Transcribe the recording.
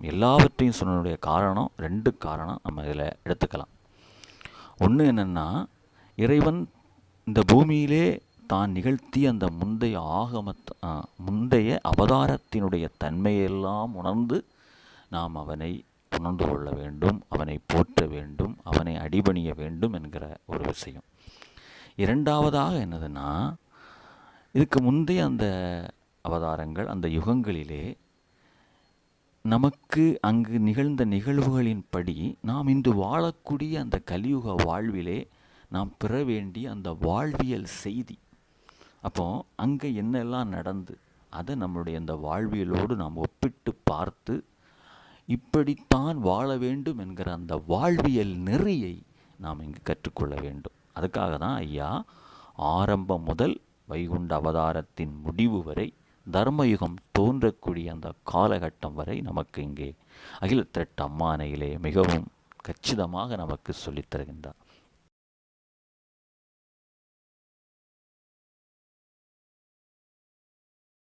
எல்லாவற்றையும் சொன்னதுடைய காரணம் ரெண்டு காரணம் நம்ம இதில் எடுத்துக்கலாம். ஒன்று என்னென்னா இறைவன் இந்த பூமியிலே தான் நிகழ்த்திய அந்த முந்தைய ஆகமத் முந்தைய அவதாரத்தினுடைய தன்மையெல்லாம் உணர்ந்து நாம் அவனை உணர்ந்து கொள்ள வேண்டும் அவனை போற்ற வேண்டும் அவனை அடிபணிய வேண்டும் என்கிற ஒரு விஷயம். இரண்டாவதாக என்னதுன்னா இதுக்கு முந்தைய அந்த அவதாரங்கள் அந்த யுகங்களிலே நமக்கு அங்கு நிகழ்ந்த நிகழ்வுகளின்படி நாம் இன்று வாழக்கூடிய அந்த கலியுக வாழ்விலே நாம் பெற வேண்டிய அந்த வாழ்வியல் செய்தி. அப்போ அங்கே என்னெல்லாம் நடந்து அதை நம்மளுடைய அந்த வாழ்வியலோடு நாம் ஒப்பிட்டு பார்த்து இப்படித்தான் வாழ வேண்டும் என்கிற அந்த வாழ்வியல் நெறியை நாம் இங்கு கற்றுக்கொள்ள வேண்டும். அதுக்காக தான் ஐயா ஆரம்பம் முதல் வைகுண்ட அவதாரத்தின் முடிவு வரை தர்மயுகம் தோன்றக்கூடிய அந்த காலகட்டம் வரை நமக்கு இங்கே அகில திரட்டு அம்மானையிலே மிகவும் கச்சிதமாக நமக்கு சொல்லித் தருகின்றார்.